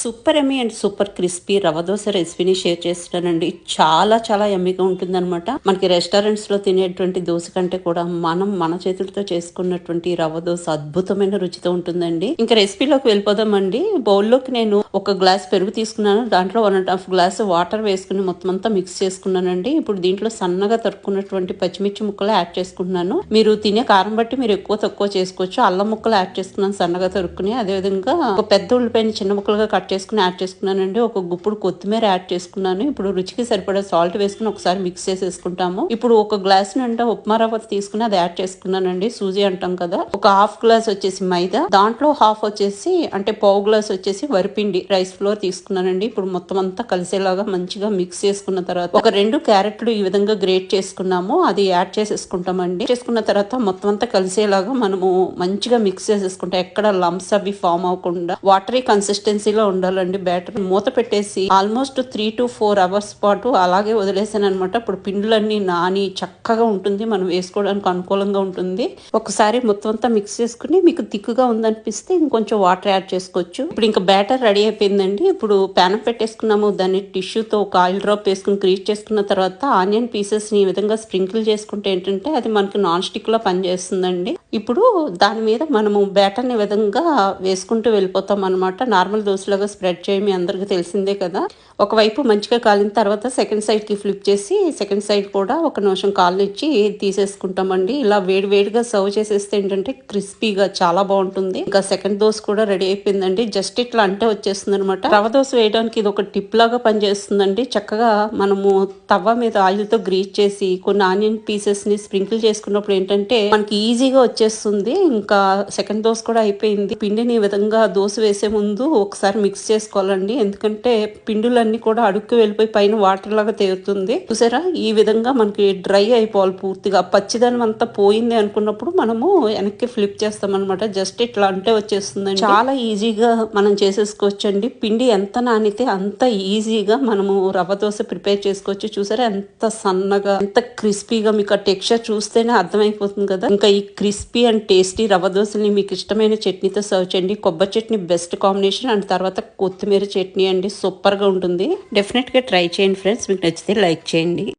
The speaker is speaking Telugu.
Super yummy and super crispy rava dosa రెసిపీని షేర్ చేస్తున్నానండి. చాలా చాలా ఎమ్మీగా ఉంటుందన్నమాట. మనకి రెస్టారెంట్స్లో తినేటువంటి దోశ కంటే కూడా మనం మన చేతులతో చేసుకున్నటువంటి రవ దోశ అద్భుతమైన రుచితో ఉంటుందండి. ఇంకా రెసిపీలోకి వెళ్ళిపోదామండి. బౌల్లోకి నేను ఒక గ్లాస్ పెరుగు తీసుకున్నాను. దాంట్లో one and half glass water వేసుకుని మొత్తం అంతా మిక్స్ చేసుకున్నానండి. ఇప్పుడు దీంట్లో సన్నగా తరుక్కున్నటువంటి పచ్చిమిర్చి ముక్కలు యాడ్ చేసుకుంటున్నాను. మీరు తినే కారం బట్టి మీరు ఎక్కువ తక్కువ చేసుకోవచ్చు. అల్లం ముక్కలు యాడ్ చేసుకున్నాను సన్నగా తరుక్కుని. అదేవిధంగా ఒక పెద్ద ఉల్లిపాయని చిన్న ముక్కలుగా కట్ చేసుకుని యాడ్ చేసుకున్నానండి. ఒక గుప్పుడు కొత్తిమీర యాడ్ చేసుకున్నాను. ఇప్పుడు రుచికి సరిపడా సాల్ట్ వేసుకుని ఒకసారి మిక్స్ చేసేసుకుంటాము. ఇప్పుడు ఒక గ్లాస్ నిండా ఉప్మా రవ్వ తీసుకుని అది యాడ్ చేసుకున్నానండి. సూజీ అంటాం కదా. ఒక హాఫ్ గ్లాస్ వచ్చేసి మైదా. దాంట్లో హాఫ్ వచ్చేసి అంటే పావు గ్లాస్ వచ్చేసి వరిపిండి రైస్ ఫ్లోర్ తీసుకున్నానండి. ఇప్పుడు మొత్తం అంతా కలిసేలాగా మంచిగా మిక్స్ చేసుకున్న తర్వాత ఒక రెండు క్యారెట్లు ఈ విధంగా గ్రేట్ చేసుకున్నాము. అది యాడ్ చేసేసుకుంటామండి. చేసుకున్న తర్వాత మొత్తం అంతా కలిసేలాగా మనము మంచిగా మిక్స్ చేసేసుకుంటాం ఎక్కడ లంప్స్ అవి ఫామ్ అవ్వకుండా వాటరీ కన్సిస్టెన్సీలో ఉండాలండి. బ్యాటర్ మూత పెట్టేసి almost three to four hours పాటు అలాగే వదిలేసాను అనమాట ఇప్పుడు పిండులన్నీ నాని చక్కగా ఉంటుంది. మనం వేసుకోవడానికి అనుకూలంగా ఉంటుంది. ఒకసారి మొత్తం అంతా మిక్స్ చేసుకుని మీకు తిక్కుగా ఉందనిపిస్తే ఇంకొంచెం వాటర్ యాడ్ చేసుకోవచ్చు. ఇప్పుడు ఇంకా బ్యాటర్ రెడీ అయిపోయిందండి. ఇప్పుడు ప్యాన్ పెట్టేసుకున్నాము. దాన్ని టిష్యూతో ఒక ఆయిల్ డ్రాప్ వేసుకుని క్రీజ్ చేసుకున్న తర్వాత ఆనియన్ పీసెస్ని ఈ విధంగా స్ప్రింకిల్ చేసుకుంటే ఏంటంటే అది మనకి నాన్ స్టిక్లో పనిచేస్తుందండి. ఇప్పుడు దాని మీద మనము బ్యాటర్ని విధంగా వేసుకుంటూ వెళ్ళిపోతాం అనమాట నార్మల్ దోశలాగా స్ప్రెడ్ చేయి అందరికీ తెలిసిందే కదా. ఒకవైపు మంచిగా కాలిన తర్వాత సెకండ్ సైడ్కి ఫ్లిప్ చేసి సెకండ్ సైడ్ కూడా ఒక నిమిషం కాలనిచ్చి తీసేసుకుంటామండి. ఇలా వేడి వేడిగా సర్వ్ చేసేస్తే ఏంటంటే క్రిస్పీగా చాలా బాగుంటుంది. ఇంకా సెకండ్ దోశ కూడా రెడీ అయిపోయిందండి. జస్ట్ ఇట్లా అంటే వచ్చేస్తుంది అనమాట రవ దోశ వేయడానికి ఇది ఒక టిప్ లాగా పనిచేస్తుందండి. చక్కగా మనము తవ్వ మీద ఆయిల్తో గ్రీజ్ చేసి కొన్ని ఆనియన్ పీసెస్ని స్ప్రింకిల్ చేసుకున్నప్పుడు ఏంటంటే మనకి ఈజీగా వచ్చేస్తుంది. ఇంకా సెకండ్ దోశ కూడా అయిపోయింది. పిండిని ఈ విధంగా దోశ వేసే ముందు ఒకసారి మిక్స్ చేసుకోవాలండి. ఎందుకంటే పిండులన్నీ కూడా అడుక్కు వెళ్ళిపోయి పైన వాటర్ లాగా తేరుతుంది. చూసారా? ఈ విధంగా మనకి డ్రై అయిపోవాలి పూర్తిగా. పచ్చిదనం అంతా పోయింది అనుకున్నప్పుడు మనము వెనక్కి ఫ్లిప్ చేస్తాం అనమాట జస్ట్ ఇట్లా అంటే వచ్చేస్తుంది చాలా ఈజీగా మనం చేసేసుకోవచ్చు అండి పిండి ఎంత నానితే అంత ఈజీగా మనము రవ్వ దోశ ప్రిపేర్ చేసుకోవచ్చు. చూసారా? ఎంత సన్నగా ఎంత క్రిస్పీగా మీకు ఆ టెక్స్చర్ చూస్తేనే అర్థమైపోతుంది కదా. ఇంకా ఈ క్రిస్పీ అండ్ టేస్టీ రవ్వ దోశల్ని మీకు ఇష్టమైన చట్నీతో సర్వ్ చేయండి. కొబ్బరి చట్నీ బెస్ట్ కాంబినేషన్ అండ్ తర్వాత కొత్తిమీర చట్నీ అండి. సూపర్గా ఉంటుంది. డెఫినెట్గా ట్రై చేయండి ఫ్రెండ్స్. మీకు నచ్చితే లైక్ చేయండి.